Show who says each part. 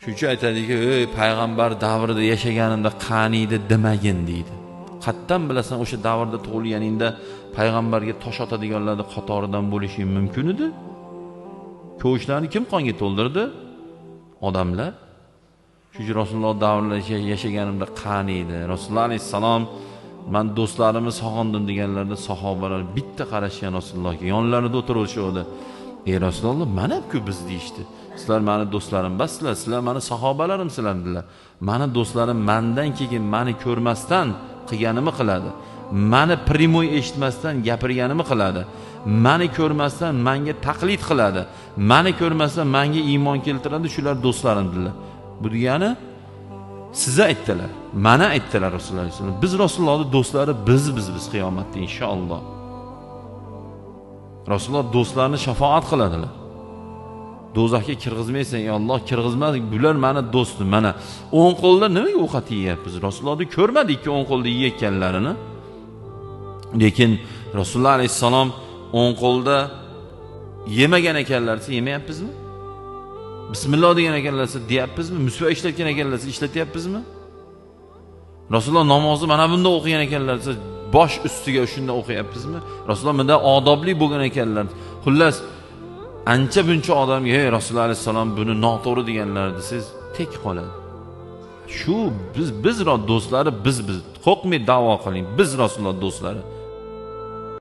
Speaker 1: shuning uchun aytadiki ey payg'ambar davrida yashaganimda qaniydi demagin deydi. Qayerdan bilasan o'sha davrda tug'ilganingda payg'ambarga tosh otadiganlarni qatoridan bo'lishing mumkin edi. Ko'shlarni kim qonga to'ldirdi? Odamlar. Shuning uchun rasululloh davrida yashaganimda qaniydi? Rasululloh alayhissalom man do'stlarimni sog'indim deganlarida sahobalar bitta qarashgan rasulullohga yonlarida o'tirishuvdi ey rasululloh mana-ku biz deyishdi. Sizlar mani do'stlarim emassizlar sizlar mani sahobalarimsizlar dedilar mani do'stlarim mandan keyin mani ko'rmasdan qilganimni qiladi. Mani primoy eshitmasdan gapirganimni qiladi. Mani ko'rmasdan manga taqlid qiladi. Mani ko'rmasdan manga iymon keltiradi shular do'stlarim dedilar bu degani sizni aytdilar mana aytdilar rasululloh alayhi vasallam. Biz rasulullohni do'stlari biz biz biz qiyomatda inshaalloh. Rasululloh do'stlarni shafoat qiladilar. Do'zaxga kirgizmaysan ey olloh kirgizma bular mani do'stim mana o'ng qo'lda nimaga ovqat yeyapmiz? Rasulullohni ko'rmadikki o'ng qo'lda yeyayotganlarini. Lekin rasululloh alayhissalom o'ng qo'lda yemagan ekanlar desa yemayapmizmi? Bismilloh degan ekanlar desa deyapmizmi? Musva ishlatgan ekanlar desa ishlatyapmizmi? Rasululloh namozni mana bunda o'qigan ekanlar desa bosh ustiga shunda o'qiyapmizmi? Rasululloh bunday odobli bo'lgan ekanlar. Xullas ancha buncha odamga hey rasululloh alayhissalom buni noto'g'ri deganlar desangiz tek qoladi. Shu biz biz do'stlari biz biz. Qo'rqmay davo qiling. Biz rasululloh do'stlari.